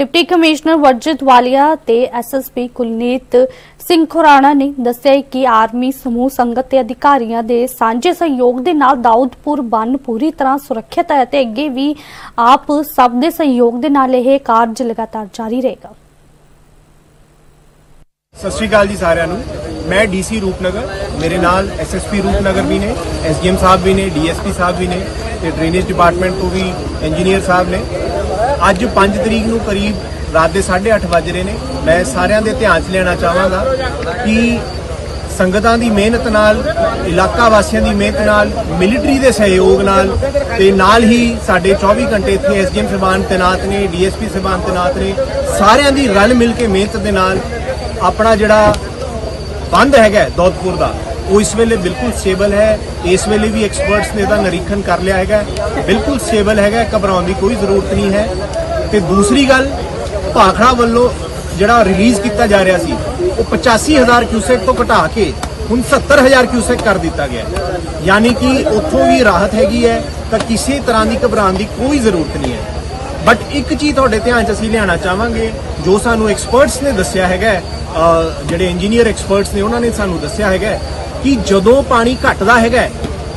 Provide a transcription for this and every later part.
Deputy commissioner ਵਰਜਿਤ ਵਾਲੀਆ ਤੇ SSP ਕੁਲਨੀਤ Singh Khurana ਨੇ ਦੱਸਿਆ ਕਿ ਆਰਮੀ ਸਮੂਹ ਸੰਗਤ ਤੇ ਅਧਿਕਾਰੀਆਂ ਦੇ ਸਾਂਝੇ ਸਹਿਯੋਗ ਦੇ ਨਾਲ ਦਾਊਦਪੁਰ ਬੰਨ ਪੂਰੀ ਤਰ੍ਹਾਂ ਸੁਰੱਖਿਅਤ ਹੈ ਤੇ ਅੱਗੇ ਵੀ ਆਪ ਸਭ ਦੇ ਸਹਿਯੋਗ ਦੇ ਨਾਲ ਇਹ ਕਾਰਜ ਲਗਾਤਾਰ ਜਾਰੀ ਰਹੇਗਾ। ਸਤਿ ਸ਼੍ਰੀ ਅਕਾਲ ਜੀ ਸਾਰਿਆਂ ਨੂੰ। ਮੈਂ ਡੀਸੀ ਰੂਪਨਗਰ, ਮੇਰੇ ਨਾਲ ਐਸਐਸਪੀ ਰੂਪਨਗਰ ਵੀ ਨੇ ਐਸਡੀਐਮ ਸਾਹਿਬ ਵੀ ਨੇ ਡੀਐਸਪੀ ਸਾਹਿਬ ਵੀ ਨੇ ਤੇ ਡਰੇਨੇਜ ਡਿਪਾਰਟਮੈਂਟ ਤੋਂ ਵੀ ਇੰਜੀਨੀਅਰ ਸਾਹਿਬ ਨੇ। ਅੱਜ 5 ਤਰੀਕ ਨੂੰ ਕਰੀਬ ਰਾਤ ਦੇ 8:30 ਵੱਜ ਰਹੇ ਨੇ। ਮੈਂ ਸਾਰਿਆਂ ਦੇ ਧਿਆਨ 'ਚ ਲੈਣਾ ਚਾਹਾਂਗਾ ਕਿ ਸੰਗਤਾਂ ਦੀ ਮਿਹਨਤ ਨਾਲ, ਇਲਾਕਾ ਵਾਸੀਆਂ ਦੀ ਮਿਹਨਤ ਨਾਲ, ਮਿਲਟਰੀ ਦੇ ਸਹਿਯੋਗ ਨਾਲ ਤੇ ਨਾਲ ਹੀ ਸਾਡੇ 24 ਘੰਟੇ ਇੱਥੇ ਐਸਡੀਐਮ ਸਾਹਿਬਾਨ ਤੈਨਾਤ ਨੇ, ਡੀਐਸਪੀ ਸਾਹਿਬਾਨ ਤੈਨਾਤ ਨੇ, ਸਾਰਿਆਂ ਦੀ ਰਲ ਮਿਲ ਕੇ ਮਿਹਨਤ ਦੇ ਨਾਲ ਆਪਣਾ ਜਿਹੜਾ ਬੰਦ ਹੈਗਾ ਹੈ ਦੌਦਪੁਰ ਦਾ, ਉਹ ਇਸ ਵੇਲੇ ਬਿਲਕੁਲ ਸਟੇਬਲ ਹੈ। ਇਸ ਵੇਲੇ ਵੀ ਐਕਸਪਰਟਸ ਨੇ ਇਹਦਾ ਨਿਰੀਖਣ ਕਰ ਲਿਆ ਹੈਗਾ। ਬਿਲਕੁਲ ਸਟੇਬਲ ਹੈਗਾ, ਘਬਰਾਉਣ ਦੀ ਕੋਈ ਜ਼ਰੂਰਤ ਨਹੀਂ ਹੈ। ਤੇ ਦੂਸਰੀ ਗੱਲ, ਭਾਖੜਾ ਵੱਲੋਂ ਜਿਹੜਾ ਰਿਲੀਜ਼ ਕੀਤਾ ਜਾ ਰਿਹਾ ਸੀ, ਉਹ 85000 ਕਿਊਸੈਕ ਤੋਂ ਘਟਾ ਕੇ ਹੁਣ 70000 ਕਿਊਸੈਕ ਕਰ ਦਿੱਤਾ ਗਿਆ ਯਾਨੀ ਕਿ ਉੱਥੋਂ ਵੀ ਰਾਹਤ ਹੈਗੀ ਹੈ, ਤਾਂ ਕਿਸੇ ਤਰ੍ਹਾਂ ਦੀ ਘਬਰਾਉਣ ਦੀ ਕੋਈ ਜ਼ਰੂਰਤ ਨਹੀਂ ਹੈ। ਬਟ ਇੱਕ ਚੀਜ਼ ਤੁਹਾਡੇ ਧਿਆਨ 'ਚ ਅਸੀਂ ਲਿਆਉਣਾ ਚਾਹਾਂਗੇ, ਜੋ ਸਾਨੂੰ ਐਕਸਪਰਟਸ ਨੇ ਦੱਸਿਆ ਹੈਗਾ ਜਿਹੜੇ ਇੰਜੀਨੀਅਰ ਐਕਸਪਰਟਸ ਨੇ, ਉਹਨਾਂ ਨੇ ਸਾਨੂੰ ਦੱਸਿਆ ਹੈਗਾ ਕਿ ਜਦੋਂ ਪਾਣੀ ਘਟਦਾ ਹੈਗਾ,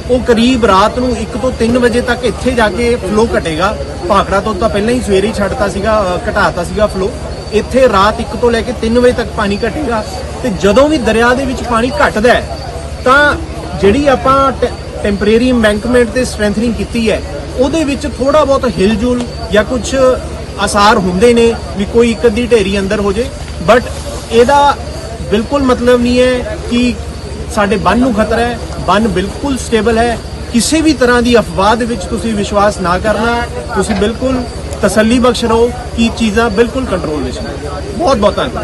ਉਹ ਕਰੀਬ ਰਾਤ ਨੂੰ 1 ਤੋਂ 3 ਵਜੇ ਤੱਕ ਇੱਥੇ ਜਾ ਕੇ ਫਲੋ ਘਟੇਗਾ। ਭਾਖੜਾ ਤੋਂ ਤਾਂ ਪਹਿਲਾਂ ਹੀ ਸਵੇਰੇ ਹੀ ਛੱਡਤਾ ਸੀਗਾ ਘਟਾਤਾ ਸੀਗਾ ਫਲੋ ਇੱਥੇ ਰਾਤ 1 ਤੋਂ ਲੈ ਕੇ 3 ਵਜੇ ਤੱਕ ਪਾਣੀ ਘਟੇਗਾ। ਤੇ ਜਦੋਂ ਵੀ ਦਰਿਆ ਦੇ ਵਿੱਚ ਪਾਣੀ ਘਟਦਾ ਤਾਂ ਜਿਹੜੀ ਆਪਾਂ ਟੈਂਪਰੇਰੀ ਐਮਬੈਂਕਮੈਂਟ ਤੇ ਸਟਰੈਂਥਨਿੰਗ ਕੀਤੀ ਹੈ, ਉਹਦੇ ਵਿੱਚ ਥੋੜਾ ਬਹੁਤ ਹਿਲਜੁਲ ਜਾਂ ਕੁਝ ਅਸਾਰ ਹੁੰਦੇ ਨੇ ਵੀ ਕੋਈ ਇੱਕ ਅੱਧੀ ਢੇਰੀ ਅੰਦਰ ਹੋ ਜੇ। ਬਟ ਇਹਦਾ ਬਿਲਕੁਲ ਮਤਲਬ ਨਹੀਂ ਹੈ ਕਿ ਸਾਡੇ ਬੰਨ ਨੂੰ ਖਤਰਾ ਹੈ, ਬੰਨ ਬਿਲਕੁਲ ਸਟੇਬਲ ਹੈ। ਕਿਸੇ ਵੀ ਤਰ੍ਹਾਂ ਦੀ ਅਫਵਾਹ ਦੇ ਵਿੱਚ ਤੁਸੀਂ ਵਿਸ਼ਵਾਸ ਨਾ ਕਰਨਾ, ਤੁਸੀਂ ਬਿਲਕੁਲ ਤਸੱਲੀ ਬਖਸ਼ ਰਹੋ ਕਿ ਚੀਜ਼ਾਂ ਬਿਲਕੁਲ ਕੰਟਰੋਲ ਵਿੱਚ ਨੇ। ਬਹੁਤ ਬਹੁਤ ਧੰਨਵਾਦ।